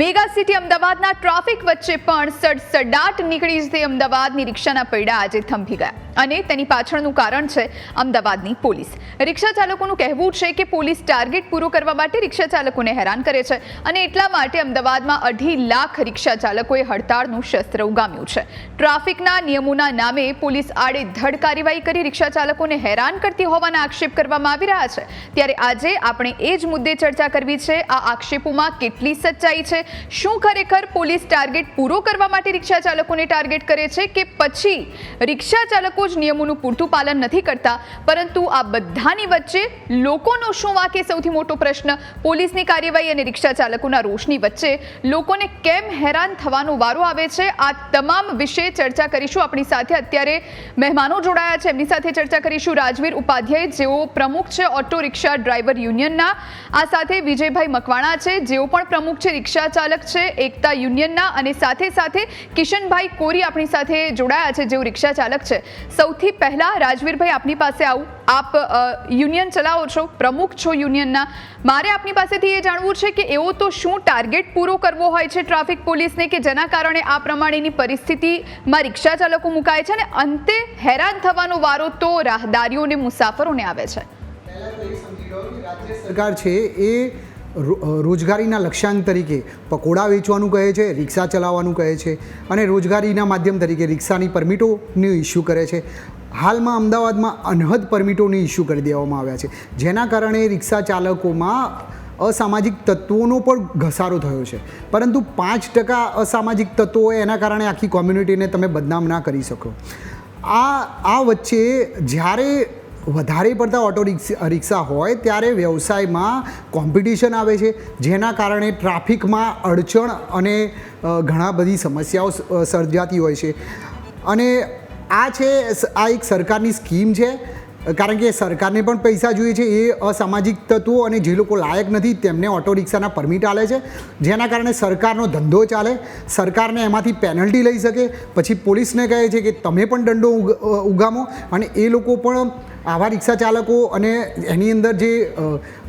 Mega city અમદાવાદના traffic વચ્ચે પણ સડસડાટ નીકળી જતી અમદાવાદની રિક્ષાના પૈડા આજે થંભી ગયા. અને તેની પાછળનું કારણ છે અમદાવાદની પોલીસ. રિક્ષા ચાલકોનું કહેવું છે કે પોલીસ ટાર્ગેટ પૂરો કરવા માટે રિક્ષા ચાલકોને હેરાન કરે છે અને એટલા માટે અમદાવાદમાં અઢી લાખ રિક્ષા ચાલકોએ હડતાળનું શસ્ત્ર ઉગામ્યું છે. ટ્રાફિકના નિયમોના નામે પોલીસ આડેધડ કાર્યવાહી કરી રિક્ષા ચાલકોને હેરાન કરતી હોવાના આક્ષેપ કરવામાં આવી રહ્યા છે. ત્યારે આજે આપણે એ જ મુદ્દે ચર્ચા કરવી છે, આ આક્ષેપોમાં કેટલી સચ્ચાઈ છે શું ખરેખર પોલીસ ટાર્ગેટ પૂરો કરવા માટે રિક્ષા ચાલકોને ટાર્ગેટ કરે છે કે પછી રિક્ષા ચાલકો જ નિયમોનું પૂરતું પાલન નથી કરતા? પરંતુ આ બધાની વચ્ચે લોકોનો શું વાંકે સૌથી મોટો પ્રશ્ન? પોલીસની કાર્યવાહી અને રિક્ષા ચાલકોના રોષની વચ્ચે લોકોને કેમ હેરાન થવાનો વારો આવે છે? આ તમામ વિશે ચર્ચા કરીશું આપણી સાથે. અત્યારે મહેમાનો જોડાયા છે. એમની સાથે ચર્ચા કરીશું રાજવીર ઉપાધ્યાય, જેઓ પ્રમુખ છે ઓટો રિક્ષા ડ્રાઈવર યુનિયનના. આ સાથે વિજયભાઈ મકવાણા છે. જેઓ પણ પ્રમુખ છે રિક્ષા ચાલક છે એકતા યુનિયનના અને સાથે સાથે કિશનભાઈ કોરી આપણી સાથે જોડાયા છે, જેઓ રિક્ષા ચાલક છે. સૌથી પહેલા રાજવીરભાઈ આપની પાસે આવું. આપ યુનિયન ચલાવો છો, પ્રમુખ છો યુનિયનના. મારે આપની પાસેથી એ જાણવું છે કે એવો તો શું ટાર્ગેટ પૂરો કરવો હોય છે ટ્રાફિક પોલીસને કે જેના કારણે આ પ્રમાણેની પરિસ્થિતિમાં રિક્ષા ચાલકો મુકાય છે અને અંતે હેરાન થવાનો વારો તો રાહદારીઓને મુસાફરોને આવે છે? સરકાર છે એ રોજગારીના લક્ષ્યાંક તરીકે પકોડા વેચવાનું કહે છે, રિક્ષા ચલાવવાનું કહે છે અને રોજગારીના માધ્યમ તરીકે રિક્ષાની પરમિટોની ઇસ્યુ કરે છે. હાલમાં અમદાવાદમાં અનહદ પરમિટોની ઇસ્યુ કરી દેવામાં આવ્યા છે, જેના કારણે રિક્ષા ચાલકોમાં અસામાજિક તત્વોનો પણ ઘસારો થયો છે. પરંતુ પાંચ ટકા અસામાજિક તત્વો એના કારણે આખી કોમ્યુનિટીને તમે બદનામ ના કરી શકો. આ આ વચ્ચે જ્યારે વધારે પડતા ઓટો રિક્ષા રિક્ષા હોય ત્યારે વ્યવસાયમાં કોમ્પિટિશન આવે છે, જેના કારણે ટ્રાફિકમાં અડચણ અને ઘણા બધી સમસ્યાઓ સર્જાતી હોય છે. અને આ છે આ એક સરકારની સ્કીમ છે, કારણ કે સરકારને પણ પૈસા જોઈએ છે, એ અસામાજિક તત્વો અને જે લોકો લાયક નથી તેમને ઓટો રિક્ષાના પરમિટ આલે છે. જેના કારણે સરકારનો ધંધો ચાલે, સરકારને એમાંથી પેનલ્ટી લઈ શકે, પછી પોલીસને કહે છે કે તમે પણ દંડો ઉગ- ઉગામો, અને એ લોકો પણ આવા રિક્ષા ચાલકો અને એની અંદર જે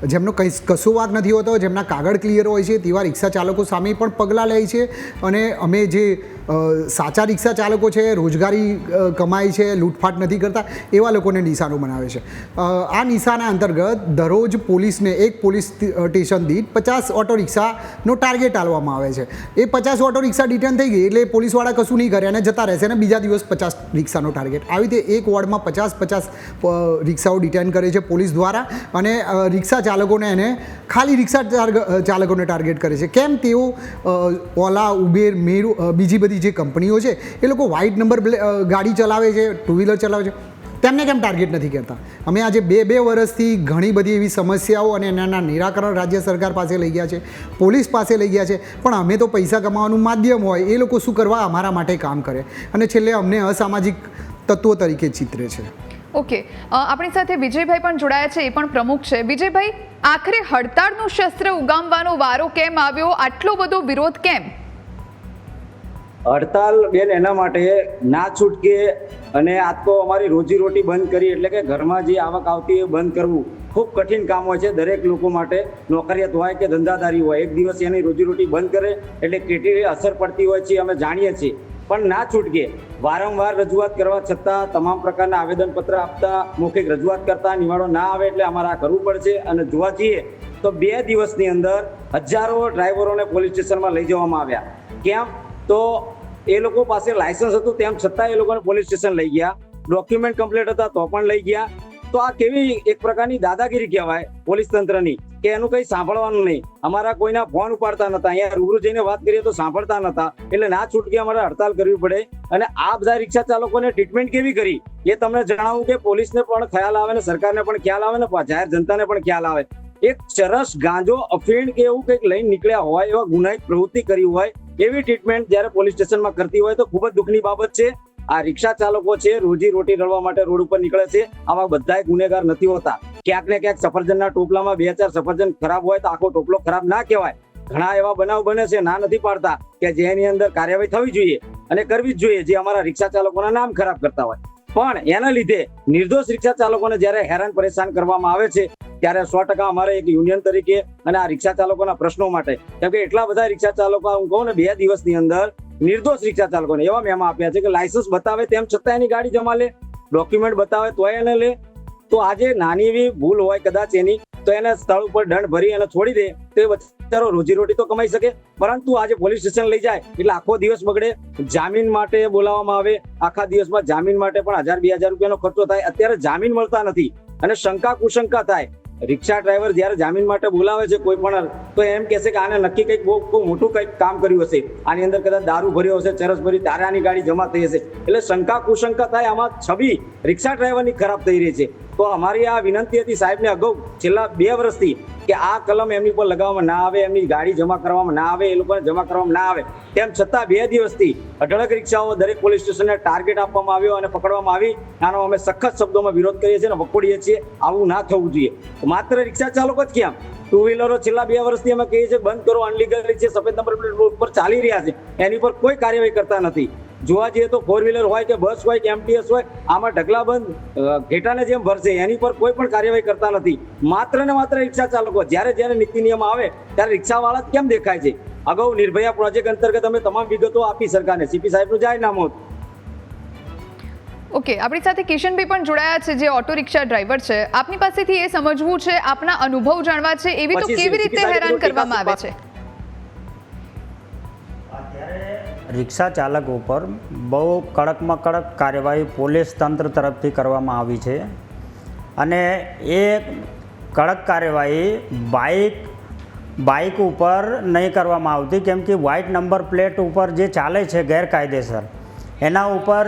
જેમનો કંઈ કશો વાક નથી હોતો, જેમના કાગળ ક્લિયર હોય છે, તેવા રિક્ષા ચાલકો સામે પણ પગલાં લે છે. અને અમે જે સાચા રિક્ષા ચાલકો છે, રોજગારી કમાય છે, લૂંટફાટ નથી કરતા, એવા લોકોને નિશાનો બનાવે છે. આ નિશાના અંતર્ગત દરરોજ પોલીસને એક પોલીસ સ્ટેશન દીઠ પચાસ ઓટો રિક્ષાનો ટાર્ગેટ આલવામાં આવે છે. એ પચાસ ઓટો રિક્ષા ડિટેન થઈ ગઈ એટલે પોલીસવાળા કશું નહીં કરે અને જતા રહેશે અને બીજા દિવસ પચાસ રિક્ષાનો ટાર્ગેટ. આવી રીતે એક વોર્ડમાં પચાસ પચાસ રિક્ષાઓ ડિટેન કરે છે પોલીસ દ્વારા અને રિક્ષા ચાલકોને એને ખાલી રિક્ષા ચાલકોને ટાર્ગેટ કરે છે. કેમ તેઓ ઓલા, ઉબેર, મેરુ બીજી બધી જે કંપનીઓ છે, એ લોકો વ્હાઇટ નંબર ગાડી ચલાવે છે ટુ વ્હીલર ચલાવે છે. તેમને કેમ ટાર્ગેટ નથી કરતા? અમે આજે બે બે વર્ષથી ઘણી બધી એવી સમસ્યાઓ અને એના નિરાકરણ રાજ્ય સરકાર પાસે લઈ ગયા છે, પોલીસ પાસે લઈ ગયા છે, પણ અમે તો પૈસા કમાવાનું માધ્યમ હોય, એ લોકો શું કરવા? અમારા માટે કામ કરે. અને છેલ્લે અમને અસામાજિક તત્વો તરીકે ચિત્રે છે. ઓકે આપણી સાથે વિજયભાઈ પણ જોડાયા છે, એ પણ પ્રમુખ છે. વિજયભાઈ, આખરે હડતાળનું શસ્ત્ર ઉગામવાનો વારો કેમ આવ્યો? આટલો બધો વિરોધ કેમ? હડતાલ બેન એના માટે ના છૂટકે અને આજ તો અમારી રોજીરોટી બંધ કરી, એટલે કે ઘરમાં જે આવક આવતી એ બંધ કરવું ખૂબ કઠિન કામ હોય છે. દરેક લોકો માટે નોકરિયાત હોય કે ધંધાદારી હોય, એક દિવસ એની રોજીરોટી બંધ કરે એટલે કેટલી અસર પડતી હોય છે અમે જાણીએ છીએ. પણ ના છૂટકે વારંવાર રજૂઆત કરવા છતાં તમામ પ્રકારના આવેદનપત્ર આપતા, મૌખિક રજૂઆત કરતા નિવાડો ના આવે એટલે અમારે આ કરવું પડશે અને જોવા જઈએ તો બે દિવસની અંદર હજારો ડ્રાઈવરોને પોલીસ સ્ટેશનમાં લઈ જવામાં આવ્યા. કેમ? તો એ લોકો પાસે લાયસન્સ હતું, તેમ છતાં એ લોકોને પોલીસ સ્ટેશન લઈ ગયા. ડોક્યુમેન્ટ કમ્પ્લીટ હતા, તો પણ લઈ ગયા. તો આ કેવી એક પ્રકારની દાદાગીરી કહેવાય પોલીસ તંત્રની, કે એનું કંઈ સાંભળવાનું નહીં. અમારા કોઈના ફોન ઉપાડતા નતા, અહીંયા રૂબરૂ જઈને વાત કરીએ તો સાંભળતા નતા. એટલે ના છૂટકે અમારે હડતાલ કરવી પડે. અને આ બધા રિક્ષા ચાલકોને ટ્રીટમેન્ટ કેવી કરી? એ તમને જણાવું કે પોલીસને પણ ખ્યાલ આવે ને સરકારને પણ ખ્યાલ આવે ને જાહેર જનતાને પણ ખ્યાલ આવે. એક ચરસ ગાંજો અફીણ કે એવું કંઈક લઈને નીકળ્યા હોય એવા ગુનાહિત પ્રવૃત્તિ કરી હોય એવી ટ્રીટમેન્ટ જ્યારે પોલીસ સ્ટેશનમાં કરતી હોય તો ખૂબ જ દુઃખની બાબત છે. આ રિક્ષા ચાલકો છે, રોજી રોટી રળવા માટે રોડ ઉપર નીકળે છે. આવા બધાય ગુનેગાર નથી હોતા. ક્યાંક ને ક્યાંક સફરજનના ટોપલામાં બે ચાર સફરજન ખરાબ હોય તો આખો ટોપલો ખરાબ ના કહેવાય. ઘણા એવા બનાવ બને છે, ના નથી પાડતા કે જેની અંદર કાર્યવાહી થવી જોઈએ અને કરવી જ જોઈએ જે અમારા રિક્ષા ચાલકોના નામ ખરાબ કરતા હોય. પણ એના લીધે નિર્દોષ રિક્ષા ચાલકોને જ્યારે હેરાન પરેશાન કરવામાં આવે છે, ત્યારે સો ટકા અમારે એક યુનિયન તરીકે અને આ રિક્ષા ચાલકોના પ્રશ્નો માટે, કેમ કે એટલા બધા રિક્ષા ચાલકો, હું કહું ને, બે દિવસની અંદર નિર્દોષ રિક્ષા ચાલકોને એવા મેમા આપ્યા છે કે લાયસન્સ બતાવે તેમ છતાં એની ગાડી જમા લે ડોક્યુમેન્ટ બતાવે તોય એને લે. તો આજે નાની એવી ભૂલ હોય કદાચ એની, તો એને સ્થળ ઉપર દંડ ભરી અને છોડી દે, તો બચારો રોજીરોટી તો કમાઈ શકે, પરંતુ આજે પોલીસ સ્ટેશન લઈ જાય એટલે આખો દિવસ બગડે. જામીન માટે બોલાવવામાં આવે, આખા દિવસમાં જામીન માટે પણ હજાર, બે હજાર રૂપિયાનો ખર્ચો થાય. અત્યારે જામીન મળતા નથી અને શંકા કુશંકા થાય. રિક્ષા ડ્રાઈવર જ્યારે જામીન માટે બોલાવે છે કોઈ પણ, તો એમ કહેશે કે આને નક્કી કંઈક બહુ મોટું કંઈક કામ કર્યું હશે. આની અંદર કદાચ દારૂ ભર્યો હશે ચરસ ભરી તારે આની ગાડી જમા થઈ હશે. એટલે શંકા કુશંકા થાય. આમાં છબી રિક્ષા ડ્રાઈવરની ખરાબ થઈ રહી છે. તો અમારી આ વિનંતી હતી સાહેબને અગાઉ છેલ્લા બે વર્ષથી કે આ કલમ એમની પર લગાવવામાં ના આવે, એમની ગાડી જમા કરવામાં ના આવે, એ લોકોને જમા કરવામાં ના આવે. તેમ છતાં બે દિવસથી અઢળક રિક્ષાઓ દરેક પોલીસ સ્ટેશનને ટાર્ગેટ આપવામાં આવ્યો અને પકડવામાં આવી. આનો અમે સખત શબ્દોમાં વિરોધ કરીએ છીએ અને વખોડીએ છીએ. આવું ના થવું જોઈએ. માત્ર રિક્ષા ચાલકો જ કેમ? ટુ વ્હીલરો છેલ્લા બે વર્ષથી અમે કહીએ છીએ બંધ કરો અનલીગલ છે, સફેદ નંબર પ્લેટ રોડ પર ચાલી રહ્યા છે. એની પર કોઈ કાર્યવાહી કરતા નથી. જોવા જઈએ તો ફોર વ્હીલર હોય કે બસ હોય કે એમટીએસ હોય આમાં ઢગલાબંધ બંધ ઘેટાને જેમ ભરશે એની પર કોઈ પણ કાર્યવાહી કરતા નથી. માત્ર ને માત્ર રિક્ષા ચાલકો જ્યારે જ્યારે નીતિ નિયમ આવે ત્યારે રિક્ષાવાળા કેમ દેખાય છે? અગાઉ નિર્ભયા પ્રોજેક્ટ અંતર્ગત અમે તમામ વિગતો આપી સરકારને. સીપી સાહેબનું જાહેરનામું હતું ઓકે આપણી સાથે કિશનભાઈ પણ જોડાયા છે જે ઓટો રિક્ષા ડ્રાઈવર છે. આપની પાસેથી એ સમજવું છે આપના અનુભવ જાણવા છે એવી તો કેવી રીતે હેરાન કરવામાં આવે છે? રિક્ષા ચાલક ઉપર બહુ કડકમાં કડક કાર્યવાહી પોલીસ તંત્ર તરફથી કરવામાં આવી છે અને એ કડક કાર્યવાહી બાઇક બાઇક ઉપર નહીં કરવામાં આવતી, કેમ કે વ્હાઇટ નંબર પ્લેટ ઉપર જે ચાલે છે ગેરકાયદેસર, એના ઉપર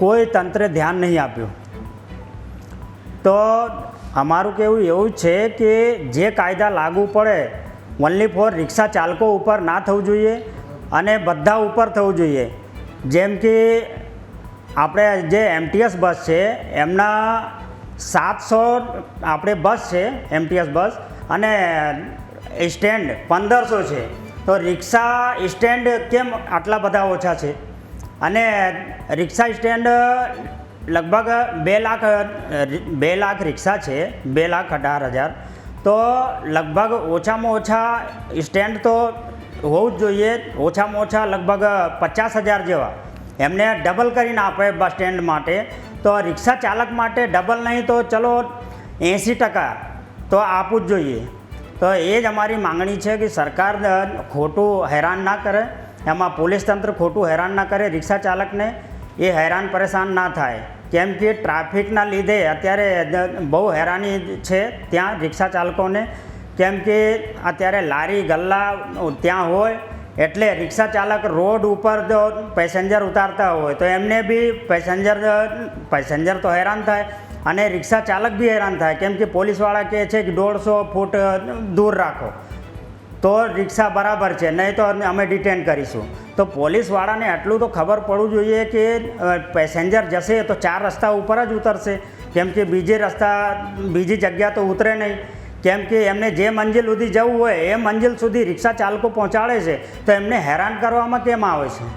કોઈ તંત્રે ધ્યાન નહીં આપ્યું. તો અમારું કહેવું એવું છે કે જે કાયદા લાગુ પડે ઓનલી ફોર રિક્ષા ચાલકો ઉપર ના થવું જોઈએ. અને બધા ઉપર થવું જોઈએ. જેમ કે આપણે જે એમટીએસ બસ છે, એમના સાતસો આપણે બસ છે એમટીએસ બસ, અને સ્ટેન્ડ પંદરસો છે. તો રિક્ષા સ્ટેન્ડ કેમ આટલા બધા ઓછા છે? અને રિક્ષા સ્ટેન્ડ લગભગ બે લાખ બે લાખ રિક્ષા છે, બે લાખ અઢાર હજાર. તો લગભગ ઓછામાં ઓછા સ્ટેન્ડ તો હોવું જ જોઈએ, ઓછામાં ઓછા લગભગ પચાસ હજાર જેવા. એમને ડબલ કરીને આપે બસ સ્ટેન્ડ માટે. તો રિક્ષા ચાલક માટે ડબલ નહીં તો ચલો એંસી ટકા તો આપવું જ જોઈએ. તો એ જ અમારી માંગણી છે કે સરકાર ખોટું હેરાન ના કરે. એમાં પોલીસ તંત્ર ખોટું હેરાન ના કરે, રિક્ષા ચાલકને એ હેરાન પરેશાન ના થાય. કેમ કે ટ્રાફિકના લીધે અત્યારે બહુ હેરાની છે ત્યાં રિક્ષા ચાલકોને. કેમ કે અત્યારે લારી ગલ્લા ત્યાં હોય એટલે રિક્ષા ચાલક રોડ ઉપર જો પેસેન્જર ઉતારતા હોય, તો એમને બી પેસેન્જર પેસેન્જર તો હેરાન થાય અને રિક્ષા ચાલક બી હેરાન થાય. કેમ કે પોલીસવાળા કહે છે કે દોઢસો ફૂટ દૂર રાખો. તો રિક્ષા બરાબર છે, નહીં તો અમે ડિટેન કરીશું. તો પોલીસવાળાને આટલું તો ખબર પડવું જોઈએ કે પેસેન્જર જશે તો ચાર રસ્તા ઉપર જ ઉતરશે. કેમ કે બીજે રસ્તા બીજી જગ્યા તો ઉતરે નહીં. કેમ કે એમને જે મંજિલ સુધી જવું હોય, એ મંજિલ સુધી રિક્ષા ચાલકો પહોંચાડે છે, તો એમને હેરાન કરવામાં કેમ આવે છે?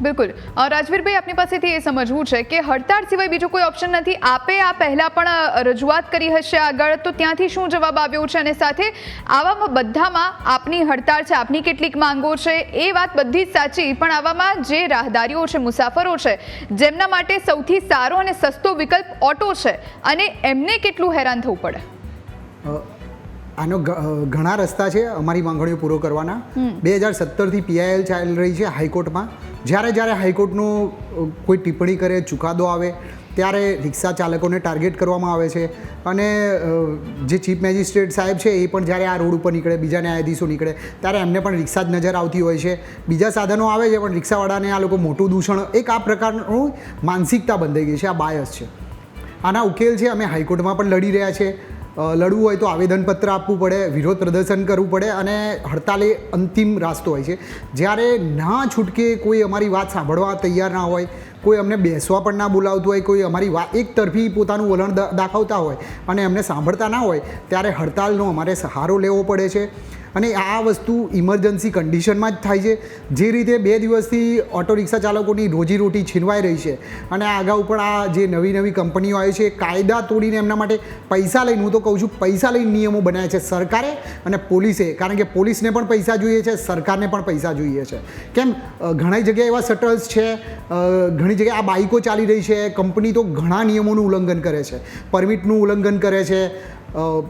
બિલકુલ. રાજવીરભાઈ, આપની પાસેથી એ સમજવું છે કે હડતાળ સિવાય બીજો કોઈ ઓપ્શન નથી. આપે આ પહેલા પણ રજૂઆત કરી હશે આગળ, તો ત્યાંથી શું જવાબ આવ્યો છે? અને સાથે આવામાં બધામાં આપની હડતાળ છે, આપની કેટલીક માંગો છે, એ વાત બધી જ સાચી, પણ આવામાં જે રાહદારીઓ છે, મુસાફરો છે, જેમના માટે સૌથી સારો અને સસ્તો વિકલ્પ ઓટો છે, અને એમને કેટલું હેરાન થવું પડે? આનો ઘણા રસ્તા છે અમારી માંગણીઓ પૂરો કરવાના. બે હજાર સત્તરથી પીઆઈએલ ચાલી રહી છે હાઈકોર્ટમાં. જ્યારે જ્યારે હાઈકોર્ટનું કોઈ ટિપ્પણી કરે ચુકાદો આવે ત્યારે રિક્ષા ચાલકોને ટાર્ગેટ કરવામાં આવે છે. અને જે ચીફ મેજિસ્ટ્રેટ સાહેબ છે એ પણ જ્યારે આ રોડ ઉપર નીકળે બીજા ન્યાયાધીશો નીકળે ત્યારે એમને પણ રિક્ષા જ નજર આવતી હોય છે. બીજા સાધનો આવે છે પણ રિક્ષાવાળાને આ લોકો મોટું દૂષણ એક આ પ્રકારનું માનસિકતા બંધાઈ ગઈ છે આ બાયસ છે. આના ઉકેલ છે અમે હાઈકોર્ટમાં પણ લડી રહ્યા છે. લડવું હોય તો આવેદનપત્ર આપવું પડે, વિરોધ પ્રદર્શન કરવું પડે અને હડતાલ એ અંતિમ રાસ્તો હોય છે. જ્યારે ના છૂટકે કોઈ અમારી વાત સાંભળવા તૈયાર ના હોય, કોઈ અમને બેસવા પણ ના બોલાવતું હોય, કોઈ અમારી વાત એક તરફી પોતાનું વલણ દાખવતા હોય અને અમને સાંભળતા ના હોય, ત્યારે હડતાલનો અમારે સહારો લેવો પડે છે. અને આ વસ્તુ ઇમરજન્સી કન્ડિશનમાં જ થાય છે. જે રીતે બે દિવસથી ઓટો રિક્ષા ચાલકોની રોજીરોટી છીનવાઈ રહી છે અને આ અગાઉ પણ આ જે નવી નવી કંપનીઓ આવી છે, કાયદા તોડીને એમના માટે પૈસા લઈને, હું તો કહું છું, પૈસા લઈને નિયમો બનાવ્યા છે સરકારે અને પોલીસે. કારણ કે પોલીસને પણ પૈસા જોઈએ છે, સરકારને પણ પૈસા જોઈએ છે. કેમ? ઘણી જગ્યાએ એવા શટલ્સ છે ઘણી જગ્યાએ આ બાઇકો ચાલી રહી છે, કંપની તો ઘણા નિયમોનું ઉલ્લંઘન કરે છે. પરમિટનું ઉલ્લંઘન કરે છે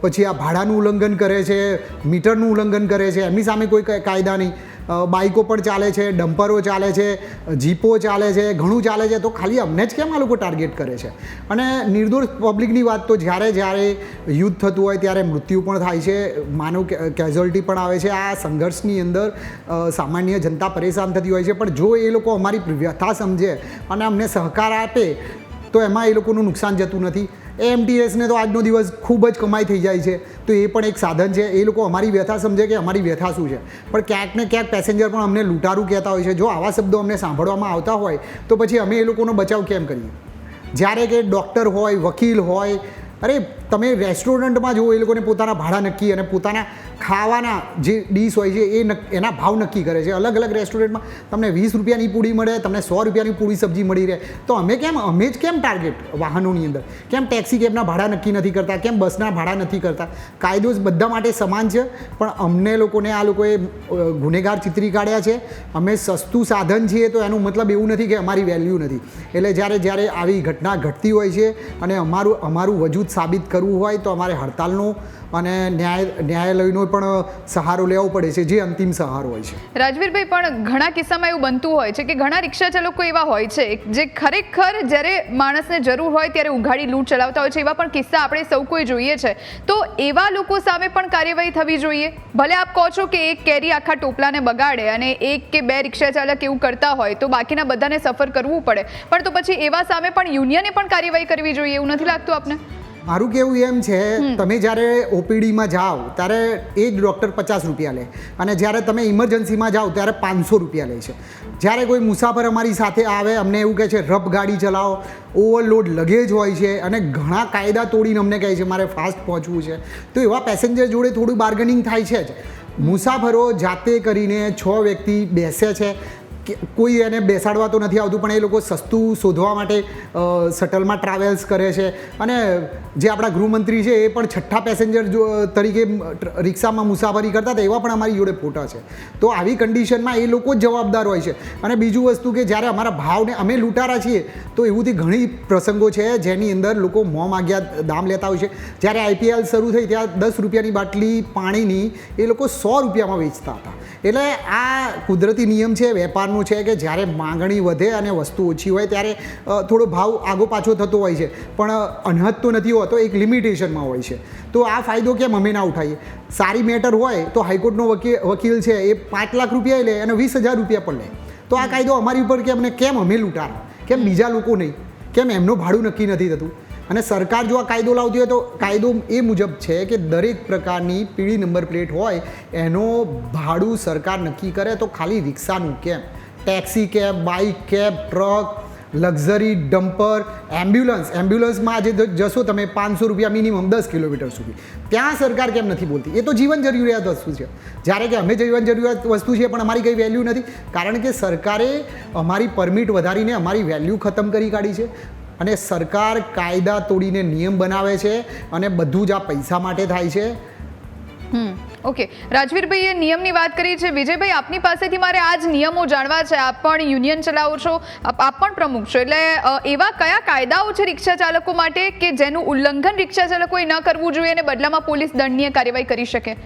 પછી આ ભાડાનું ઉલ્લંઘન કરે છે, મીટરનું ઉલ્લંઘન કરે છે, એમની સામે કોઈ કાયદા નહીં. બાઇકો પણ ચાલે છે, ડમ્પરો ચાલે છે, જીપો ચાલે છે, ઘણું ચાલે છે, તો ખાલી અમને જ કેમ આ લોકો ટાર્ગેટ કરે છે? અને નિર્દોષ પબ્લિકની વાત તો જ્યારે જ્યારે યુદ્ધ થતું હોય ત્યારે મૃત્યુ પણ થાય છે, માનવ કેઝ્યુઅલ્ટી પણ આવે છે, આ સંઘર્ષની અંદર સામાન્ય જનતા પરેશાન થતી હોય છે, પણ જો એ લોકો અમારી વ્યથા સમજે અને અમને સહકાર આપે, તો એમાં એ લોકોનું નુકસાન જતું નથી. એમટીએસને તો આજનો દિવસ ખૂબ જ કમાઈ થઈ જાય છે. તો એ પણ એક સાધન છે. એ લોકો અમારી વ્યથા સમજે કે અમારી વ્યથા શું છે. પણ ક્યાંક ને ક્યાંક પેસેન્જર પણ અમને લૂંટારું કહેતા હોય છે. જો આવા શબ્દો અમને સાંભળવામાં આવતા હોય, તો પછી અમે એ લોકોનો બચાવ કેમ કરીએ? જ્યારે કે ડૉક્ટર હોય, વકીલ હોય, અરે તમે રેસ્ટોરન્ટમાં જુઓ, એ લોકોને પોતાના ભાડા નક્કી અને પોતાના ખાવાના જે ડીશ હોય છે, એ એના ભાવ નક્કી કરે છે. અલગ અલગ રેસ્ટોરન્ટમાં તમને વીસ રૂપિયાની પૂડી મળે, તમને સો રૂપિયાની પૂરી સબ્જી મળી રહે. તો અમે કેમ, અમે જ કેમ ટાર્ગેટ વાહનોની અંદર? કેમ ટેક્સી કેબના ભાડા નક્કી નથી કરતા? કેમ બસના ભાડા નથી કરતા? કાયદો જ બધા માટે સમાન છે, પણ અમને લોકોને આ લોકોએ ગુનેગાર ચિતરી કાઢ્યા છે. અમે સસ્તું સાધન છીએ તો એનું મતલબ એવું નથી કે અમારી વેલ્યુ નથી. એટલે જ્યારે જ્યારે આવી ઘટના ઘટતી હોય છે અને અમારું અમારું વજૂદ સાબિત કરવું હોય તો અમારે હડતાલનો અને ન્યાય, ન્યાયાલયનો પણ સહારો લેવો પડે છે, જે અંતિમ સહારો હોય છે. રાજવીરભાઈ, પણ ઘણા કિસ્સામાં એવું બનતું હોય છે કે ઘણા રિક્ષા ચાલકો એવા હોય છે જે ખરેખર જ્યારે માણસને જરૂર હોય ત્યારે ઉઘાડી, લૂંટ ચલાવતા હોય છે, એવા પણ કિસ્સા આપણે સૌ કોઈ જોઈએ છે. તો એવા લોકો સામે પણ કાર્યવાહી થવી જોઈએ? ભલે આપ કહો છો કે એક કેરી આખા ટોપલાને બગાડે અને એક કે બે રિક્ષા ચાલક એવું કરતા હોય તો બાકીના બધાને સફર કરવું પડે. પણ તો પછી એવા સામે પણ યુનિયને પણ કાર્યવાહી કરવી જોઈએ એવું નથી લાગતું આપને? મારું કેવું એમ છે તમે જ્યારે ઓપીડીમાં જાઓ ત્યારે એ જ ડૉક્ટર પચાસ રૂપિયા લે. અને જ્યારે તમે ઇમરજન્સીમાં જાઓ ત્યારે પાંચસો રૂપિયા લે છે. જ્યારે કોઈ મુસાફર અમારી સાથે આવે અમને એવું કહે છે રફ ગાડી ચલાવો ઓવરલોડ લગેજ હોય છે અને ઘણા કાયદા તોડીને અમને કહે છે મારે ફાસ્ટ પહોંચવું છે. તો એવા પેસેન્જર જોડે થોડું બાર્ગેનિંગ થાય છે જ. મુસાફરો જાતે કરીને છ વ્યક્તિ બેસે છે કોઈ એને બેસાડવા તો નથી આવતું, પણ એ લોકો સસ્તું શોધવા માટે શટલમાં ટ્રાવેલ્સ કરે છે. અને જે આપણા ગૃહમંત્રી છે, એ પણ છઠ્ઠા પેસેન્જર તરીકે રિક્ષામાં મુસાફરી કરતા હતા, એવા પણ અમારી જોડે ફોટા છે. તો આવી કન્ડિશનમાં એ લોકો જ જવાબદાર હોય છે. અને બીજું વસ્તુ કે જ્યારે અમારા ભાવને અમે લૂંટારા છીએ, તો એવુંથી ઘણી પ્રસંગો છે, જેની અંદર લોકો મોં માગ્યા, દામ લેતા હોય છે. જ્યારે આઈપીએલ શરૂ થઈ, ત્યાં દસ રૂપિયાની બાટલી પાણીની એ લોકો સો રૂપિયામાં વેચતા હતા. એટલે આ કુદરતી નિયમ છે, વેપારનું છે કે જ્યારે માંગણી વધે અને વસ્તુ ઓછી હોય ત્યારે થોડો ભાવ આગો પાછો થતો હોય છે. પણ અનહદ તો નથી હોતો, એક લિમિટેશનમાં હોય છે. તો આ ફાયદો કેમ અમે ના ઉઠાવીએ સારી મેટર હોય તો હાઈકોર્ટનો વકીલ વકીલ છે એ પાંચ લાખ રૂપિયા લે અને વીસ હજાર રૂપિયા પણ લે. તો આ કાયદો અમારી ઉપર કેમ અમને કેમ અમે લૂંટાર કેમ બીજા લોકો નહીં? કેમ એમનું ભાડું નક્કી નથી થતું? અને સરકાર જો આ કાયદો લાવતી હોય તો કાયદો એ મુજબ છે કે દરેક પ્રકારની પીળી નંબર પ્લેટ હોય, એનો ભાડું સરકાર નક્કી કરે તો ખાલી રિક્ષાનું કેમ? Taxi cab bike cab truck? Luxury? Dumper? Ambulance? એમ્બ્યુલન્સમાં આજે જશો તમે પાંચસો રૂપિયા મિનિમમ દસ કિલોમીટર સુધી. ત્યાં સરકાર કેમ નથી બોલતી? એ તો જીવન જરૂરિયાત વસ્તુ છે. જ્યારે કે અમે જીવન જરૂરિયાત વસ્તુ છે પણ અમારી કંઈ વેલ્યુ નથી. કારણ કે સરકારે અમારી પરમિટ વધારીને અમારી વેલ્યુ ખતમ કરી કાઢી છે. અને સરકાર કાયદા તોડીને નિયમ બનાવે છે અને બધું જ આ પૈસા માટે થાય છે. હમ ઓકે રાજવીરભાઈએ નિયમની વાત કરી છે. વિજયભાઈ, આપની પાસેથી મારે આ જ નિયમો જાણવા છે. આપ પણ યુનિયન ચલાવો છો. આપ પણ પ્રમુખ છો. એટલે એવા કયા કાયદાઓ છે રિક્ષા ચાલકો માટે કે જેનું ઉલ્લંઘન રિક્ષા ચાલકોએ ન કરવું જોઈએ અને બદલામાં પોલીસ દંડનીય કાર્યવાહી કરી શકે?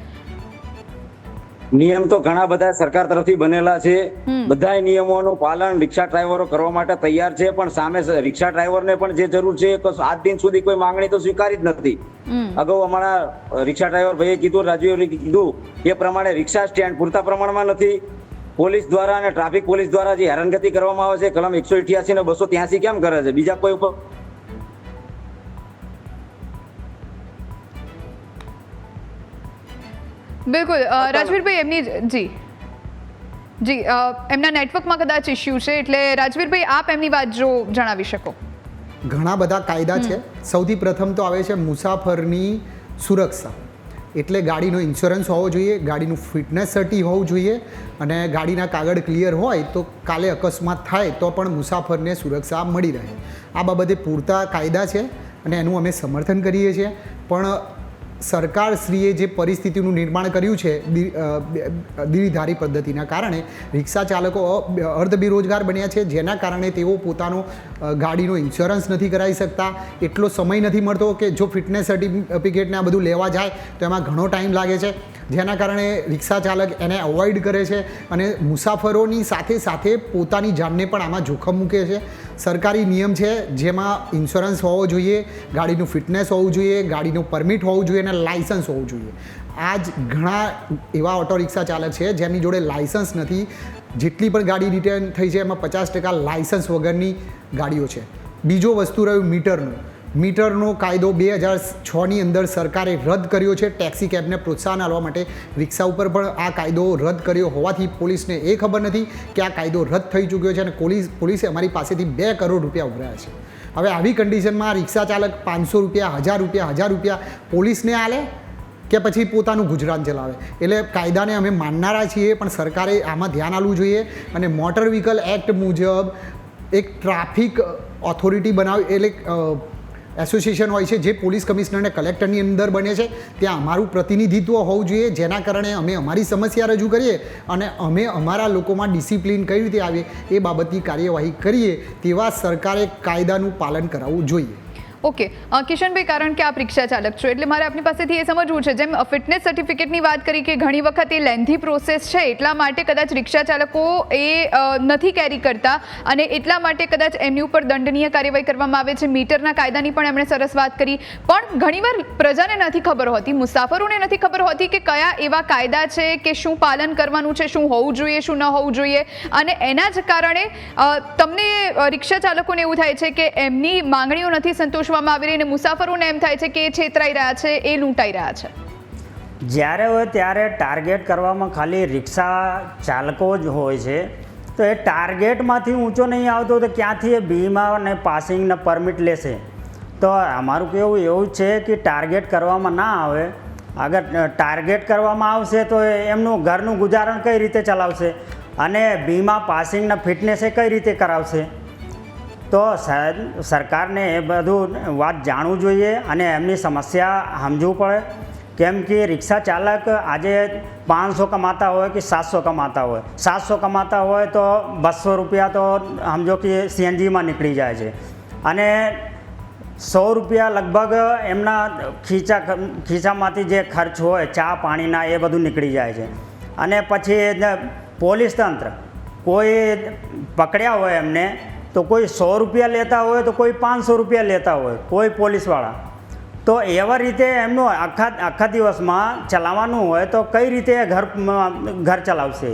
નિયમ તો ઘણા બધા સરકાર તરફથી બનેલા છે. બધા નિયમોનું પાલન રિક્ષા ડ્રાઈવરો કરવા માટે તૈયાર છે પણ સામે રિક્ષા ડ્રાઈવરને પણ જે જરૂર છે આજ દિન સુધી કોઈ માંગણી તો સ્વીકારી જ નથી. અગાઉ અમારા રિક્ષા ડ્રાઈવર ભાઈએ કીધું રાજુએ કીધું એ પ્રમાણે રિક્ષા સ્ટેન્ડ પૂરતા પ્રમાણમાં નથી. પોલીસ દ્વારા અને ટ્રાફિક પોલીસ દ્વારા જે હેરાનગતિ કરવામાં આવે છે કલમ એકસો અઠ્યાસી ને બસો ત્યાસી કેમ કરે છે? બીજા કોઈ ઉપર બિલકુલ રાજવીરભાઈ એમની જી જી. એમના નેટવર્કમાં કદાચ ઇશ્યુ છે એટલે રાજવીરભાઈ આપ એમની વાત જો જણાવી શકો. ઘણા બધા કાયદા છે. સૌથી પ્રથમ તો આવે છે મુસાફરની સુરક્ષા. એટલે ગાડીનો ઇન્સ્યોરન્સ હોવો જોઈએ ગાડીનું ફિટનેસ સર્ટી હોવું જોઈએ અને ગાડીના કાગળ ક્લિયર હોય તો કાલે અકસ્માત થાય તો પણ મુસાફરને સુરક્ષા મળી રહે. આ બાબતે પૂરતા કાયદા છે અને એનું અમે સમર્થન કરીએ છીએ. પણ સરકારશ્રીએ જે પરિસ્થિતિનું નિર્માણ કર્યું છે દી- અ, પદ્ધતિના કારણે રિક્ષા ચાલકો અર્ધ બેરોજગાર બન્યા છે જેના કારણે તેઓ પોતાનો ગાડીનો ઇન્સ્યોરન્સ નથી કરાવી શકતા. એટલો સમય નથી મળતો કે જો ફિટનેસ સર્ટિફિકેટને આ બધું લેવા જાય તો એમાં ઘણો ટાઈમ લાગે છે. જેના કારણે રિક્ષા ચાલક એને અવોઇડ કરે છે અને મુસાફરોની સાથે સાથે પોતાની જાનને પણ આમાં જોખમ મૂકે છે. સરકારી નિયમ છે જેમાં ઇન્સ્યોરન્સ હોવો જોઈએ, ગાડીનું ફિટનેસ હોવું જોઈએ, ગાડીનું પરમિટ હોવું જોઈએ અને લાઇસન્સ હોવું જોઈએ. આજ ઘણા એવા ઓટો રિક્ષા ચાલક છે જેમની જોડે લાઇસન્સ નથી. જેટલી પણ ગાડી રિટર્ન થઈ છે એમાં પચાસ ટકા લાઇસન્સ વગરની ગાડીઓ છે. બીજો વસ્તુ રહ્યું મીટરનું. મીટરનો કાયદો બે હજાર છની અંદર સરકારે રદ કર્યો છે. ટેક્સી કેબને પ્રોત્સાહન આપવા માટે રિક્ષા ઉપર પણ આ કાયદો રદ કર્યો હોવાથી પોલીસને એ ખબર નથી કે આ કાયદો રદ થઈ ચૂક્યો છે અને પોલીસ, પોલીસે અમારી પાસેથી બે કરોડ રૂપિયા ઉઘરાયા છે. હવે આવી કન્ડિશનમાં રિક્ષા ચાલક પાંચસો રૂપિયા, હજાર રૂપિયા હજાર રૂપિયા પોલીસને આલે કે પછી પોતાનું ગુજરાન ચલાવે? એટલે કાયદાને અમે માનનારા છીએ, પણ સરકારે આમાં ધ્યાન આપવું જોઈએ અને મોટર વ્હીકલ એક્ટ મુજબ એક ટ્રાફિક ઓથોરિટી બનાવી, એટલે એસોસિએશન હોય છે, જે પોલીસ કમિશનરને કલેક્ટરની અંદર બને છે. ત્યાં અમારું પ્રતિનિધિત્વ હોવું જોઈએ, જેના કારણે અમે અમારી સમસ્યા રજૂ કરીએ અને અમે અમારા લોકોમાં ડિસિપ્લિન કઈ રીતે આવે એ બાબતની કાર્યવાહી કરીએ, તેવા સરકારે કાયદાનું પાલન કરાવવું જોઈએ. ઓકે. કિશનભાઈ, કારણ કે આપ રિક્ષા ચાલક છો, એટલે મારે આપની પાસેથી એ સમજવું છે. જેમ ફિટનેસ સર્ટિફિકેટની વાત કરી કે ઘણી વખત એ લેન્ધી પ્રોસેસ છે, એટલા માટે કદાચ રિક્ષા ચાલકો એ નથી કેરી કરતા અને એટલા માટે કદાચ એમની ઉપર દંડનીય કાર્યવાહી કરવામાં આવે છે. મીટરના કાયદાની પણ એમણે સરસ વાત કરી. પણ ઘણીવાર પ્રજાને નથી ખબર હોતી, મુસાફરોને નથી ખબર હોતી કે કયા એવા કાયદા છે કે શું પાલન કરવાનું છે, શું હોવું જોઈએ, શું ન હોવું જોઈએ. અને એના જ કારણે તમને રિક્ષા ચાલકોને એવું થાય છે કે એમની માંગણીઓ નથી સંતોષવામાં આવી રહી અને મુસાફરોને એમ થાય છે કે એ છેતરાઈ રહ્યા છે, એ લૂંટાઈ રહ્યા છે. જ્યારે હોય ત્યારે ટાર્ગેટ કરવામાં ખાલી રિક્ષા ચાલકો જ હોય છે, તો એ ટાર્ગેટમાંથી ઊંચો નહીં આવતો તો ક્યાંથી એ બીમા ને પાસિંગને પરમિટ લેશે? તો અમારું કેવું એવું છે કે ટાર્ગેટ કરવામાં ના આવે. અગર ટાર્ગેટ કરવામાં આવશે તો એમનું ઘરનું ગુજારણ કઈ રીતે ચલાવશે? અને બીમા પાસિંગના ફિટનેસે કઈ રીતે કરાવશે? તો સરકારને એ બધું વાત જાણવું જોઈએ અને એમની સમસ્યા સમજવું પડે. કેમ કે રિક્ષા ચાલક આજે પાંચસો કમાતા હોય કે સાતસો કમાતા હોય? સાતસો કમાતા હોય તો બસો રૂપિયા તો સમજો કે સીએનજીમાં નીકળી જાય છે. અને સો રૂપિયા લગભગ એમના ખીચા ખીચામાંથી જે ખર્ચ હોય, ચા પાણીના એ બધું નીકળી જાય છે. અને પછી પોલીસ તંત્ર કોઈ પકડ્યા હોય એમને તો કોઈ સો રૂપિયા લેતા હોય તો કોઈ પાંચસો રૂપિયા લેતા હોય, કોઈ પોલીસવાળા. તો એવા રીતે એમનું આખા આખા દિવસમાં ચલાવવાનું હોય તો કઈ રીતે ઘર ઘર ચલાવશે?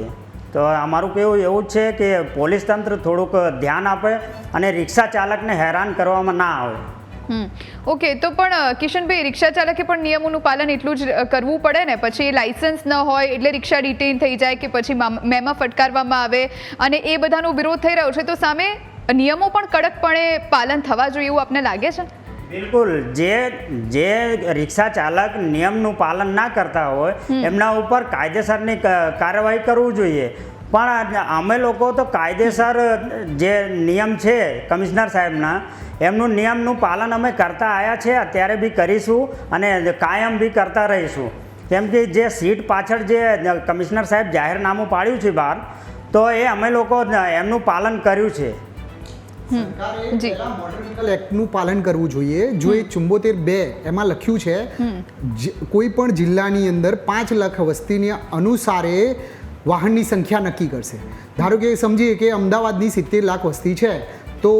તો અમારું કેવું, એવું છે કે પોલીસ તંત્ર થોડુંક ધ્યાન આપે અને રિક્ષા ચાલકને હેરાન કરવામાં ના આવે. ઓકે, તો પણ કિશનભાઈ, રિક્ષા ચાલકે પણ નિયમોનું પાલન એટલું જ કરવું પડે ને? પછી લાઇસન્સ ન હોય એટલે રિક્ષા ડિટેન થઈ જાય કે પછી મેમાં ફટકારવામાં આવે અને એ બધાનો વિરોધ થઈ રહ્યો છે. તો સામે નિયમો પણ કડકપણે પાલન થવા જોઈએ એવું આપને લાગે છે? બિલકુલ. જે જે રિક્ષા ચાલક નિયમનું પાલન ના કરતા હોય એમના ઉપર કાયદેસરની કાર્યવાહી કરવું જોઈએ. પણ અમે લોકો તો કાયદેસર જે નિયમ છે કમિશનર સાહેબના એમનું નિયમનું પાલન અમે કરતા આવ્યા છે અત્યારે બી કરીશું અને કાયમ બી કરતા રહીશું. કેમ કે જે સીટ પાછળ જે કમિશનર સાહેબ જાહેરનામું પાડ્યું છે બહાર તો એ અમે લોકો એમનું પાલન કર્યું છે. સરકારે. પહેલા મોટર વ્હીકલ એક્ટનું પાલન કરવું જોઈએ. જો એ ચુંબોતેર બે એમાં લખ્યું છે કોઈ પણ જિલ્લાની અંદર પાંચ લાખ વસ્તીની અનુસારે વાહનની સંખ્યા નક્કી કરશે. ધારો કે સમજીએ કે અમદાવાદની સિત્તેર લાખ વસ્તી છે તો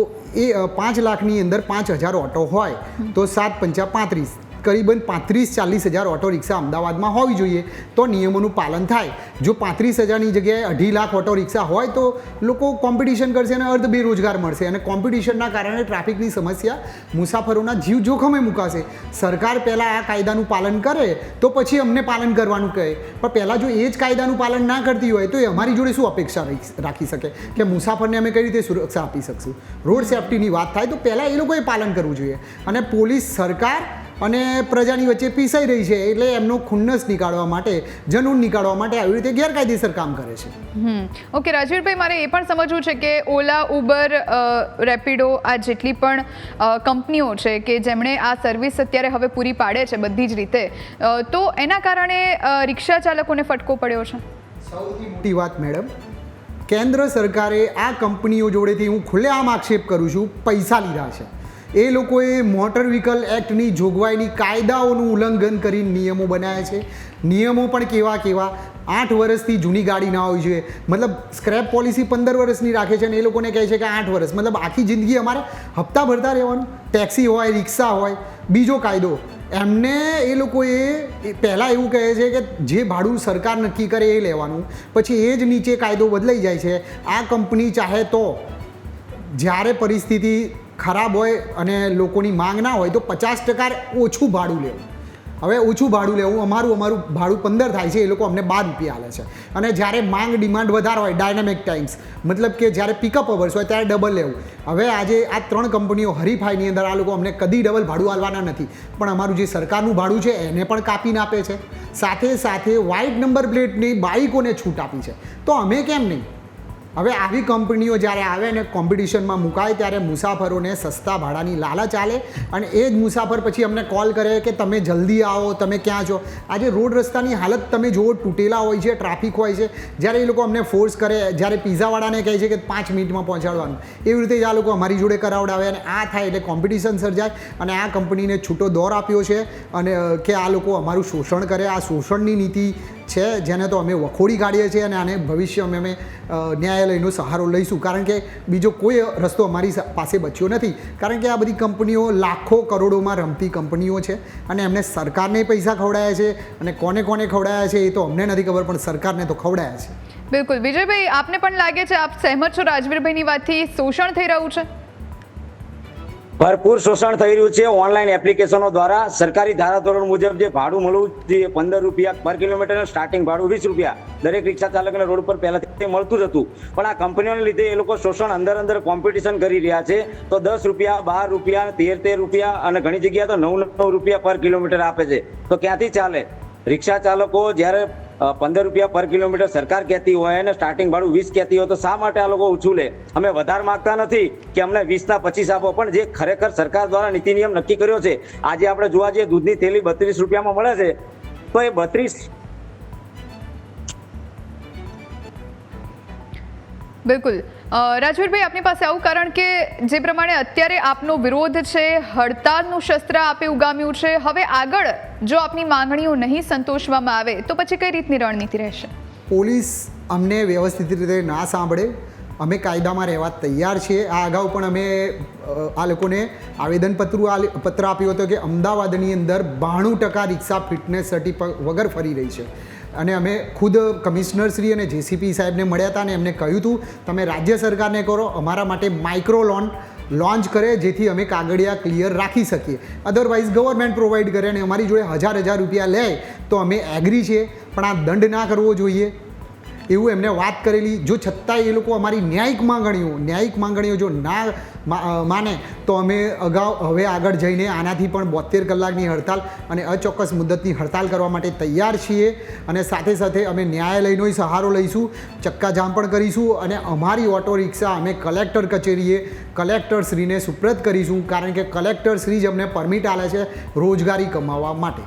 એ પાંચ લાખની અંદર પાંચ હજાર ઓટો હોય તો સાત પંચા પાંત્રીસ. કરીબન પાંત્રીસ ચાલીસ હજાર ઓટો રિક્ષા અમદાવાદમાં હોવી જોઈએ. તો નિયમોનું પાલન થાય. જો પાંત્રીસ હજારની જગ્યાએ અઢી લાખ ઓટો રિક્ષા હોય તો લોકો કોમ્પિટિશન કરશે અને અર્ધ બેરોજગાર મળશે. અને કોમ્પિટિશનના કારણે ટ્રાફિકની સમસ્યા મુસાફરોના જીવ જોખમે મુકાશે. સરકાર પહેલાં આ કાયદાનું પાલન કરે તો પછી અમને પાલન કરવાનું કહે. પણ પહેલાં જો એ જ કાયદાનું પાલન ના કરતી હોય તો એ અમારી જોડે શું અપેક્ષા રાખી- શકે? કે મુસાફરને અમે કઈ રીતે સુરક્ષા આપી શકશું? રોડ સેફ્ટીની વાત થાય તો પહેલાં એ લોકોએ પાલન કરવું જોઈએ. અને પોલીસ, સરકાર અને પ્રજાની વચ્ચે પીસાઈ રહી છે એટલે એમનો ખુન્નસ નીકાળવા માટે જનૂન નીકાળવા માટે આવી રીતે ગેરકાયદેસર કામ કરે છે. ઓકે રાજવીરભાઈ મારે એ પણ સમજવું છે કે ઓલા ઉબર રેપિડો આ જેટલી પણ કંપનીઓ છે કે જેમણે આ સર્વિસ અત્યારે હવે પૂરી પાડે છે બધી જ રીતે તો એના કારણે રિક્ષા ચાલકોને ફટકો પડ્યો છે? સૌથી મોટી વાત મેડમ કેન્દ્ર સરકારે આ કંપનીઓ જોડેથી હું ખુલ્લેઆમ આક્ષેપ કરું છું પૈસા લીધા છે. એ લોકોએ મોટર વ્હીકલ એક્ટની જોગવાઈની કાયદાઓનું ઉલ્લંઘન કરી નિયમો બનાવ્યા છે. નિયમો પણ કેવા કેવા? આઠ વર્ષથી જૂની ગાડી ના હોવી જોઈએ. મતલબ સ્ક્રેપ પોલિસી પંદર વર્ષની રાખે છે અને એ લોકોને કહે છે કે આઠ વર્ષ. મતલબ આખી જિંદગી અમારે હપ્તા ભરતા રહેવાનું. ટેક્સી હોય, રિક્ષા હોય, બીજો કાયદો. એમને એ લોકોએ પહેલાં એવું કહે છે કે જે ભાડું સરકાર નક્કી કરે એ લેવાનું. પછી એ જ નીચે કાયદો બદલાઈ જાય છે. આ કંપની ચાહે તો જ્યારે પરિસ્થિતિ ખરાબ હોય અને લોકોની માંગ ના હોય તો પચાસ ટકા ઓછું ભાડું લેવું. હવે ઓછું ભાડું લેવું, અમારું અમારું ભાડું પંદર થાય છે, એ લોકો અમને બાર રૂપિયા આલે છે. અને જ્યારે માંગ ડિમાન્ડ વધારે હોય ડાયનામિક ટાઈમ્સ મતલબ કે જ્યારે પિકઅપ અવર્સ હોય ત્યારે ડબલ લેવું. હવે આજે આ ત્રણ કંપનીઓ હરીફાઈની અંદર આ લોકો અમને કદી ડબલ ભાડું આલવાના નથી. પણ અમારું જે સરકારનું ભાડું છે, એને પણ કાપીને આપે છે. સાથે સાથે વ્હાઇટ નંબર પ્લેટની બાઇકોને છૂટ આપી છે. તો અમે કેમ નહીં? હવે આવી કંપનીઓ જ્યારે આવે ને કોમ્પિટિશનમાં મુકાય ત્યારે મુસાફરોને સસ્તા ભાડાની લાલચ આલે અને એ જ મુસાફર પછી અમને કોલ કરે કે તમે જલ્દી આવો, તમે ક્યાં છો? આજે રોડ રસ્તાની હાલત તમે જુઓ, તૂટેલા હોય છે, ટ્રાફિક હોય છે. જ્યારે એ લોકો અમને ફોર્સ કરે, જ્યારે પિઝાવાળાને કહે છે કે પાંચ મિનિટમાં પહોંચાડવાનું. એવી રીતે જ આ લોકો અમારી જોડે કરાવડાવે અને આ થાય એટલે કોમ્પિટિશન સર્જાય અને આ કંપનીને છૂટો દોર આપ્યો છે અને કે આ લોકો અમારું શોષણ કરે. આ શોષણની નીતિ છે, જેને તો અમે વખોડી કાઢીએ છીએ અને આને ભવિષ્ય અમે અમે ન્યાયાલયનો સહારો લઈશું. કારણ કે બીજો કોઈ રસ્તો અમારી પાસે બચ્યો નથી. કારણ કે આ બધી કંપનીઓ લાખો કરોડોમાં રમતી કંપનીઓ છે અને એમને સરકારને પૈસા ખવડાયા છે અને કોને કોને ખવડાયા છે એ તો અમને નથી ખબર, પણ સરકારને તો ખવડાયા છે. બિલકુલ. વિજયભાઈ, આપને પણ લાગે છે, આપ સહેમત છો રાજવીરભાઈની વાતથી? શોષણ થઈ રહ્યું છે? ભરપૂર શોષણ થઈ રહ્યું છે. ઓનલાઈન એપ્લિકેશનો દ્વારા સરકારી ધારાધોરણ મુજબ જે ભાડું મળવું જોઈએ પંદર રૂપિયા પર કિલોમીટર સ્ટાર્ટિંગ ભાડું વીસ રૂપિયા દરેક રિક્ષા ચાલકને રોડ પર પહેલાથી મળતું જ હતું. પણ આ કંપનીઓને લીધે એ લોકો શોષણ અંદર અંદર કોમ્પિટિશન કરી રહ્યા છે. તો દસ રૂપિયા, બાર રૂપિયા તેર તેર રૂપિયા અને ઘણી જગ્યાએ તો નવ નવ રૂપિયા પર કિલોમીટર આપે છે. તો ક્યાંથી ચાલે? રિક્ષા ચાલકો જ્યારે પંદર રૂપિયા પર કિલોમીટર સરકાર કહેતી હોય અને સ્ટાર્ટિંગ ભાડું વીસ કહેતી હોય તો શા માટે આ લોકો ઓછું લે? અમે વધારે માંગતા નથી કે અમને વીસ ના પચીસ આપો, પણ જે ખરેખર સરકાર દ્વારા નીતિ નિયમ નક્કી કર્યો છે, આજે આપણે જોવા જઈએ દૂધની થેલી બત્રીસ રૂપિયામાં મળે છે, તો એ બત્રીસ બિલકુલ. રાજવીરભાઈ, આપની પાસે આવું કારણ કે જે પ્રમાણે અત્યારે આપનો વિરોધ છે, હડતાલનું શસ્ત્ર આપે, ઉગામ્યું છે, હવે આગળ જો આપની માંગણીઓ નહીં સંતોષવામાં આવે, તો પછી કઈ રીતની રણનીતિ રહેશે? પોલીસ અમને વ્યવસ્થિત રીતે ના સાંભળે. અમે કાયદામાં રહેવા તૈયાર છીએ. આ અગાઉ પણ અમે આ લોકોને આવેદનપત્ર પત્ર આપ્યું હતું કે અમદાવાદની અંદર બાણું ટકા રિક્ષા ફિટનેસ સર્ટિફિકેટ વગર ફરી રહી છે. અને અમે ખુદ કમિશનર શ્રી અને જેસીપી સાહેબને મળ્યા હતા અને એમને કહ્યું હતું, તમે રાજ્ય સરકારને કરો, અમારા માટે માઇક્રો લોન લોન્ચ કરે, જેથી અમે કાગળિયા ક્લિયર રાખી શકીએ. અધરવાઇઝ ગવર્મેન્ટ પ્રોવાઈડ કરે અને અમારી જોડે હજાર હજાર રૂપિયા લે, તો અમે એગ્રી છીએ. પણ આ દંડ ના કરવો જોઈએ. એવું એમને વાત કરેલી. જો છતાંય એ લોકો અમારી ન્યાયિક માંગણીઓ ન્યાયિક માંગણીઓ જો ના માને, તો અમે અગાઉ હવે આગળ જઈને આનાથી પણ બોતેર કલાકની હડતાલ અને અચોક્કસ મુદતની હડતાલ કરવા માટે તૈયાર છીએ અને સાથે સાથે અમે ન્યાયાલયનોય સહારો લઈશું, ચક્કાજામ પણ કરીશું અને અમારી ઓટો રિક્ષા અમે કલેક્ટર કચેરીએ કલેક્ટર શ્રીને સુપ્રત કરીશું કારણ કે કલેક્ટરશ્રી જ અમને પરમિટ આલે છે રોજગારી કમાવવા માટે.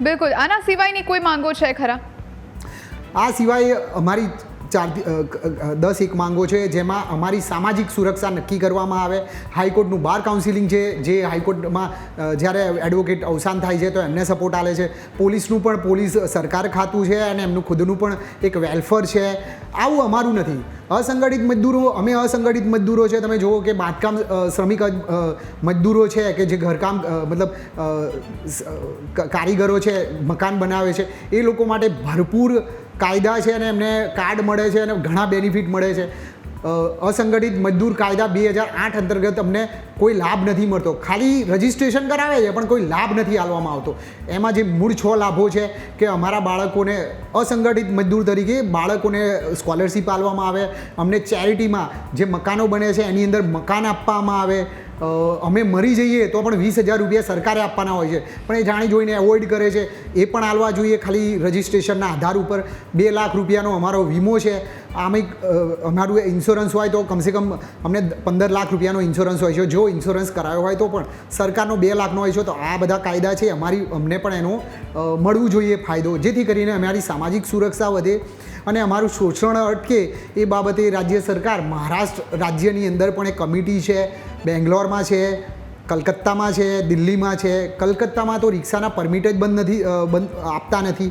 બિલકુલ. આના સિવાયની કોઈ માંગો છે ખરા? આ સિવાય અમારી અ, દસ એક માંગો છે જેમાં અમારી સામાજિક સુરક્ષા નક્કી કરવામાં આવે. હાઈકોર્ટનું બાર કાઉન્સિલિંગ છે જે હાઈકોર્ટમાં જ્યારે એડવોકેટ અવસાન થાય છે તો એમને સપોર્ટ આલે છે. પોલીસનું પણ પોલીસ સરકાર ખાતું છે અને એમનું ખુદનું પણ એક વેલફેર છે. આવું અમારું નથી. અસંગઠિત મજદૂરો અમે અસંગઠિત મજદૂરો છે. તમે જુઓ કે બાંધકામ શ્રમિક મજદૂરો છે કે જે ઘરકામ મતલબ કારીગરો છે મકાન બનાવે છે એ લોકો માટે ભરપૂર કાયદા છે અને એમને કાર્ડ મળે છે અને ઘણા બેનિફિટ મળે છે. અસંગઠિત મજદૂર કાયદા બે હજાર આઠ અંતર્ગત અમને કોઈ લાભ નથી મળતો. ખાલી રજિસ્ટ્રેશન કરાવે છે, પણ કોઈ લાભ નથી આપવામાં આવતો. એમાં જે મૂળ છ લાભો છે કે અમારા બાળકોને અસંગઠિત મજદૂર તરીકે બાળકોને સ્કોલરશિપ આપવામાં આવે. અમને ચેરિટીમાં જે મકાનો બને છે, એની અંદર મકાન આપવામાં આવે. અમે મરી જઈએ તો પણ વીસ હજાર રૂપિયા સરકારે આપવાના હોય છે. પણ એ જાણી જોઈને એવોઇડ કરે છે. એ પણ આલવા જોઈએ ખાલી રજિસ્ટ્રેશનના આધાર ઉપર. બે લાખ રૂપિયાનો અમારો વીમો છે. આમે અમારું ઇન્સ્યોરન્સ હોય તો કમસે કમ અમને પંદર લાખ રૂપિયાનો ઇન્સ્યોરન્સ હોય છે. જો ઇન્સ્યોરન્સ કરાયો હોય તો પણ સરકારનો બે લાખનો હોય છે તો આ બધા કાયદા છે. અમારી, અમને પણ એનો મળવું જોઈએ ફાયદો. જેથી કરીને અમારી સામાજિક સુરક્ષા વધે અને અમારું શોષણ અટકે. એ બાબતે રાજ્ય સરકાર, મહારાષ્ટ્ર રાજ્યની અંદર પણ એક કમિટી છે. બેંગ્લોરમાં છે, કલકત્તામાં છે, દિલ્હીમાં છે. કલકત્તામાં તો રિક્ષાના પરમિટ જ બંધ નથી બંધ, આપતા નથી.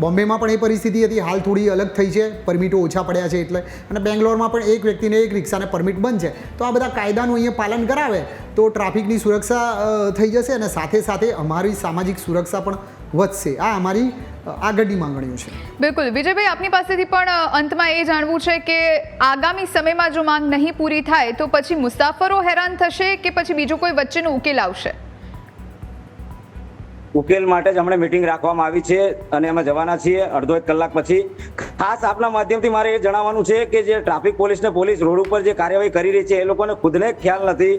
બોમ્બેમાં પણ એ પરિસ્થિતિ હતી, હાલ થોડી અલગ થઈ છે, પરમિટો ઓછા પડ્યા છે એટલે. અને બેંગ્લોરમાં પણ એક વ્યક્તિને એક રિક્ષાને પરમિટ બંધ છે. તો આ બધા કાયદાનું અહીંયા પાલન કરાવે, તો ટ્રાફિકની સુરક્ષા થઈ જશે અને સાથે સાથે અમારી સામાજિક સુરક્ષા પણ વધશે. આ અમારી આગળની માંગણીઓ છે. બિલકુલ. વિજયભાઈ આપની પાસેથી પણ અંતમાં એ જાણવું છે કે આગામી સમયમાં જો માંગ નહીં પૂરી થાય તો પછી મુસાફરો હેરાન થશે કે પછી બીજો કોઈ વચ્ચેનો ઉકેલ આવશે? ઉકેલ માટે જ હમણાં મિટિંગ રાખવામાં આવી છે અને અમે જવાના છીએ અડધો એક કલાક પછી. ખાસ આપના માધ્યમથી મારે એ જણાવવાનું છે કે જે ટ્રાફિક પોલીસ ને પોલીસ રોડ ઉપર જે કાર્યવાહી કરી રહી છે, એ લોકોને ખુદને ખ્યાલ નથી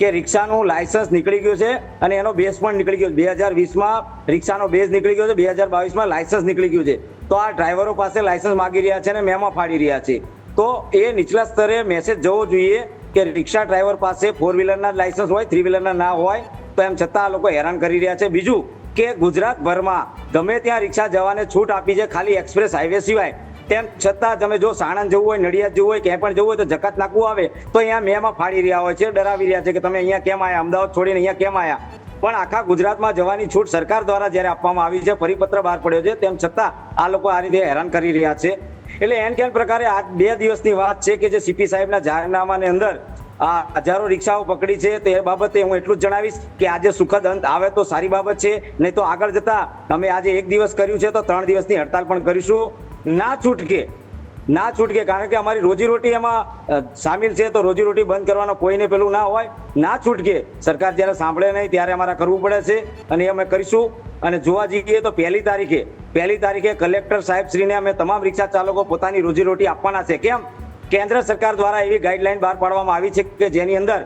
કે રિક્ષાનું લાયસન્સ નીકળી ગયું છે અને એનો બેઝ પણ નીકળી ગયો બે હજાર વીસમાં રિક્ષાનો બેઝ નીકળી ગયો છે, બે હજાર બાવીસમાં લાયસન્સ નીકળી ગયું છે. તો આ ડ્રાઈવરો પાસે લાયસન્સ માગી રહ્યા છે અને મેમાં ફાડી રહ્યા છે. તો એ નીચલા સ્તરે મેસેજ જવો જોઈએ કે રિક્ષા ડ્રાઈવર પાસે ફોર વ્હીલરના લાયસન્સ હોય થ્રી વ્હીલરના ના હોય, તો એમ છતાં આ લોકો હેરાન કરી રહ્યા છે. બીજું કે ગુજરાતભરમાં ગમે ત્યાં રિક્ષા જવાને છૂટ આપી છે ખાલી એક્સપ્રેસ હાઈવે સિવાય. તેમ છતાં તમે જો સાણંદ જવું હોય, નડિયાદ જવું હોય, ક્યાંય પણ જવું હોય તો જકાત નાખવું આવે, તો અહીંયા મેમાં ફાડી રહ્યા હોય છે, ડરાવી રહ્યા છે કે તમે અહીંયા કેમ આયા, અમદાવાદ છોડીને અહીંયા કેમ આયા. પણ આખા ગુજરાતમાં જવાની છૂટ સરકાર દ્વારા જ્યારે આપવામાં આવી છે, પરિપત્ર બહાર પડ્યો છે, તેમ છતાં આ લોકો આ રીતે હેરાન કરી રહ્યા છે. એટલે એન કેન પ્રકારે આ બે દિવસની વાત છે કે જે સીપી સાહેબના જાહેરનામાની અંદર આ હજારો રિક્ષાઓ પકડી છે તો એ બાબતે હું એટલું જ જણાવીશ કે આજે સુખદ અંત આવે તો સારી બાબત છે, નહીં તો આગળ જતા અમે આજે એક દિવસ કર્યું છે તો ત્રણ દિવસની હડતાલ પણ કરીશું. ના છૂટકે ના છૂટકે, કારણ કે અમારી રોજીરોટી એમાં સામેલ છે તો રોજીરોટી બંધ કરવાનો કોઈને પેલું ના હોય. ના છૂટકે, સરકાર જ્યારે સાંભળે નહીં ત્યારે અમારે કરવું પડે છે અને એ અમે કરીશું. અને જોવા જઈએ તો પહેલી તારીખે પહેલી તારીખે કલેક્ટર સાહેબ શ્રીને અમે તમામ રિક્ષા ચાલકો પોતાની રોજીરોટી આપવાના છે. કેમ? કેન્દ્ર સરકાર દ્વારા એવી ગાઈડલાઈન બહાર પાડવામાં આવી છે કે જેની અંદર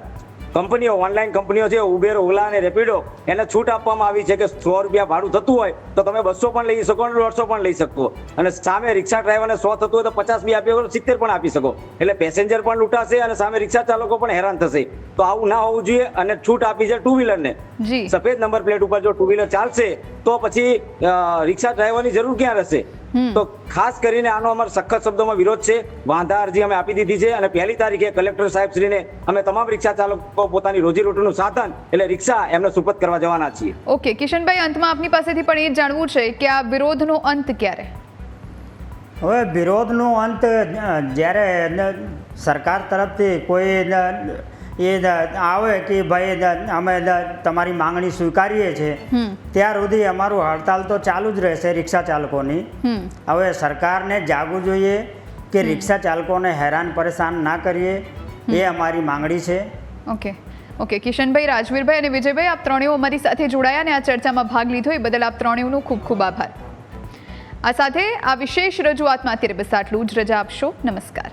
કંપનીઓ ઓનલાઈન કંપનીઓ છે ઉબેર ઓલા અને રેપિડો એને છૂટ આપવામાં આવી છે કે સો રૂપિયા ભાડું થતું હોય તો તમે બસો પણ લઈ શકો અને દોઢસો પણ લઈ શકો. અને સામે રિક્ષા ડ્રાઈવરને સો થતું હોય તો પચાસ બી આપી શકો સિત્તેર પણ આપી શકો. એટલે પેસેન્જર પણ લૂંટાશે અને સામે રિક્ષા ચાલકો પણ હેરાન થશે. તો આવું ના હોવું જોઈએ અને છૂટ આપી છે ટુ વ્હીલરને સફેદ નંબર પ્લેટ ઉપર જો ટુ વ્હીલર ચાલશે તો પછી રિક્ષા ડ્રાઈવરની જરૂર ક્યાં રહેશે? તો ખાસ કરીને આનો અમારો સખત શબ્દોમાં વિરોધ છે. વાંધા અરજી અમે આપી દીધી છે અને પહેલી તારીખે કલેક્ટર સાહેબ શ્રીને અમે તમામ રિક્ષા ચાલકો પોતાની રોજીરોટીનું સાધન એટલે રિક્ષા એમને સુપત કરવા જવાના છીએ. ઓકે કિશનભાઈ અંતમાં આપની પાસેથી પણ એ જાણવું છે કે આ વિરોધનો અંત ક્યારે? હવે વિરોધનો અંત જ્યારે સરકાર તરફથી કોઈ એ આવે કે ભાઈ અમે તમારી માંગણી સ્વીકારીએ છીએ. ત્યાર સુધી અમારું હડતાલ તો ચાલુ જ રહેશે રિક્ષા ચાલકોની. હવે સરકારને જાગવું જોઈએ કે રિક્ષા ચાલકોને હેરાન પરેશાન ના કરીએ. એ અમારી માંગણી છે. ઓકે. ઓકે કિશનભાઈ રાજવીરભાઈ અને વિજયભાઈ આપ ત્રણેય અમારી સાથે જોડાયા અને આ ચર્ચામાં ભાગ લીધો. એ બદલ આપ ત્રણેયનો ખૂબ ખૂબ આભાર. આ સાથે આ વિશેષ રજૂઆતમાં અત્યારે બસ આટલું જ. રજા આપશો. નમસ્કાર.